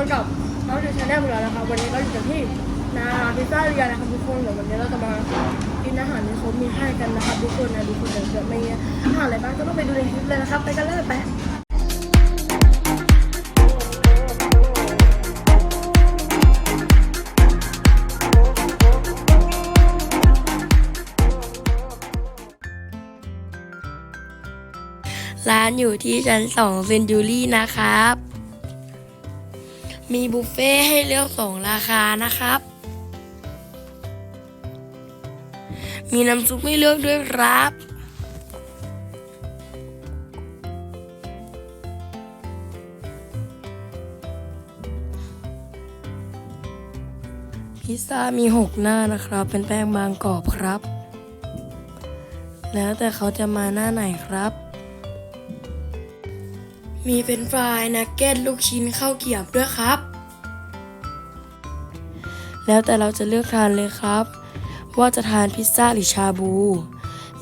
กันกับน้องดิชาแนลของเรานะคะวันนี้เราอยู่กันที่นาพิซซ่าเรียนะครับทุกคนเดี๋ยววันนี้เราจะมากินอาหารที่เขามีให้กันนะครับทุกคนนะทุกคนเดี๋ยวจะมีอาหารอะไรบ้างก็ต้องไปดูในคลิปเลยนะครับไปกันเลยไปร้านอยู่ที่ชั้นสองเซนจูรี่นะครับ มีบุฟเฟ่ให้เลือกสองราคานะครับ มีน้ำซุปให้เลือกด้วยครับ พิซซ่ามีหกหน้านะครับ เป็นแป้งบางกรอบครับ แล้วแต่เขาจะมาหน้าไหนครับ มีเฟรนฟรายนักเก็ตลูกชิ้นข้าวเกรียบด้วยครับ แล้วแต่เราจะเลือกทานเลยครับ ว่าจะทานพิซซ่าหรือชาบู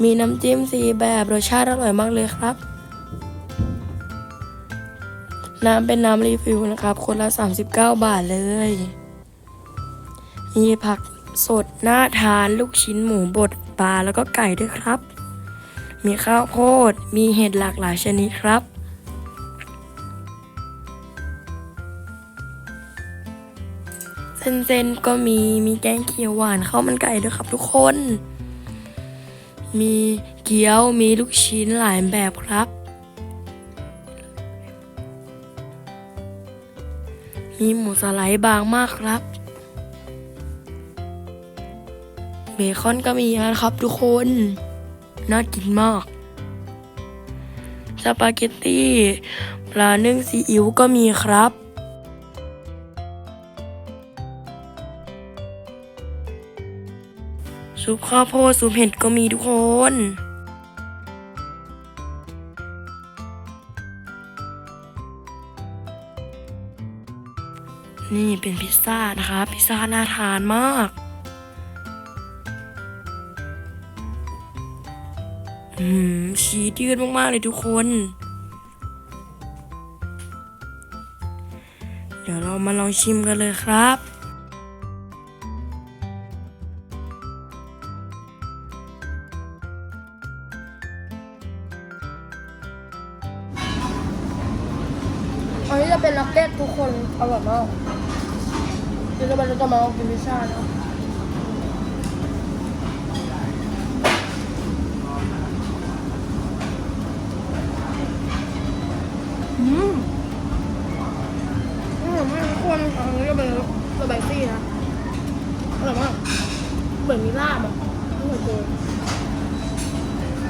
มีน้ำจิ้มสีแบบรสชาติอร่อยมากเลยครับ น้ำเป็นน้ำรีฟิลนะครับ คนละ 39 บาทเลย มีผักสดหน่าทานลูกชิ้นหมูบดปลาแล้วก็ไก่ด้วยครับ มีข้าวโพด มีเห็ดหลากหลายชนิดครับ เส้นๆก็มีมีแกงเขียวหวานข้าวมันไก่ด้วยครับทุกคน มีเกี๊ยวมีลูกชิ้นหลายแบบครับ มีหมูสไลด์บางมากครับเบคอนก็มีนะครับทุกคน น่ากินมาก สปาเกตตี้ปลานึ่งซีอิ๊วก็มีครับ ซุปข้าวโพดซุปเห็ดก็มีทุกคน นี่เป็นพิซซ่านะคะพิซซ่าน่าทานมากอืมชีสยืดมากๆเลยทุกคน เดี๋ยวเรามาลองชิมกันเลยครับ อันนี้จะเป็นนักเก็ตทุกคนอร่อยมากเดี๋ยวเราจะมาลองกินพิซซ่านะอืมอร่อยมากทุกคนอันนี้จะเป็นสไปซี่นะอร่อยมากเหมือนมีลาบอะอร่อยเกิน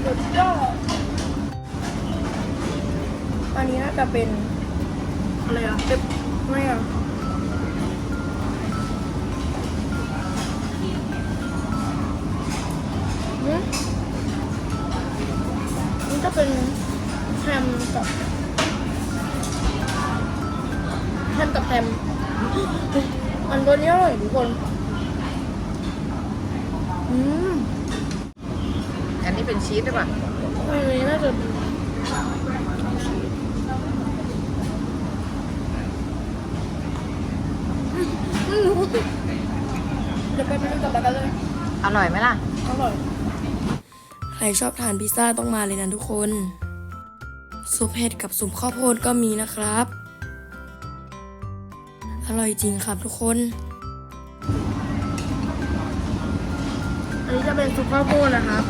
สุดยอดอันนี้น่าจะเป็น อะไรอะเด็บไม่อะหืมนี่จะเป็นแฮมกับแฮมกับแฮมอันตัวนี้อร่อยทุกคน อืมอันนี้เป็นชีสหรือเปล่าอันนี้น่าจะไม่รู้เดี๋ยวไปไปดูกลับมากันเลย อร่อยไหมล่ะ อร่อย ใครชอบทานพิซซ่าต้องมาเลยนะทุกคน ซุปเห็ดกับซุปข้าวโพดก็มีนะครับ อร่อยจริงครับทุกคน อันนี้จะเป็นซุปข้าวโพดนะครับ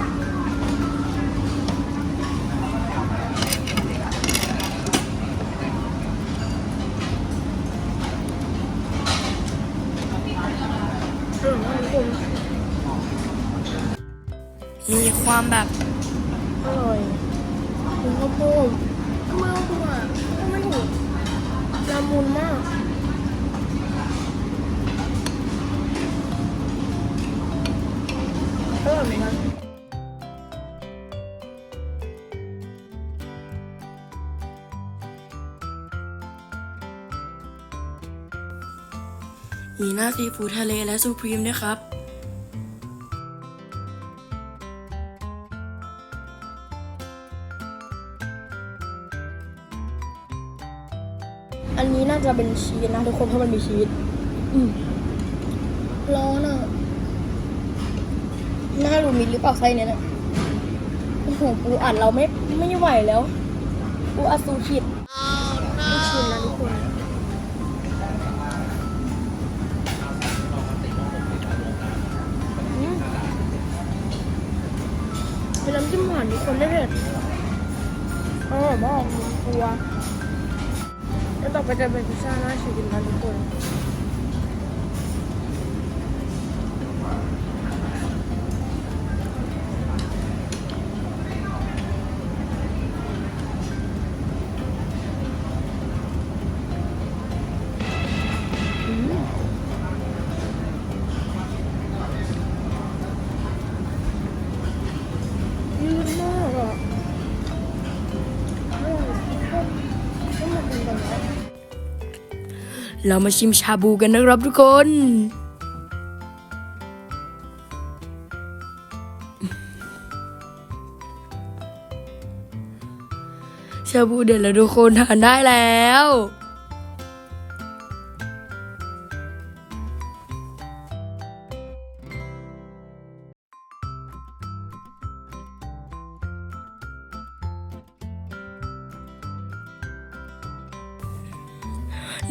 ความแบบอร่อยซุปข้าวโพดเมื่อตัวก็ไม่ถูกละมุนมากอร่อยเหมือนกันมีหน้าซีฟู้ดทะเลและซูพรีมด้วยครับ อันนี้น่าจะจะเป็นชีสนะทุกคนเพราะมันมีชีสอืมร้อนอะหน้าดูมิดหรือเปล่าไส้เนี่ยนะโอ้โหปูอัดเราไม่ไม่ไหวแล้วปูอัดสูขิดไม่ชินนะทุกคนอืมเป็นน้ำจิ้มหวานทุกคนได้เผ็ดอร่อยมากมีตัวแล้ว ต่อไปจะ เรามาชิมชาบูกันนะครับทุกคน ชาบูเด็ดแล้วทุกคนทานได้แล้ว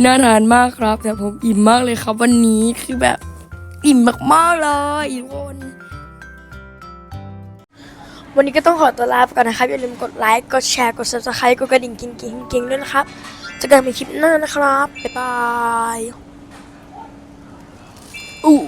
น่าทานมากครับ แต่ผมอิ่มมากเลยครับวันนี้คือแบบอิ่มมากๆเลยทุกคนวันนี้ก็ต้องขอตัวลาไปก่อนนะครับ อย่าลืมกดไลค์ กดแชร์ กด subscribe กดกระดิ่งกิ๊งกิ๊งกิ๊งด้วยนะครับจะกันในคลิปหน้านะครับ บ๊ายบายอู้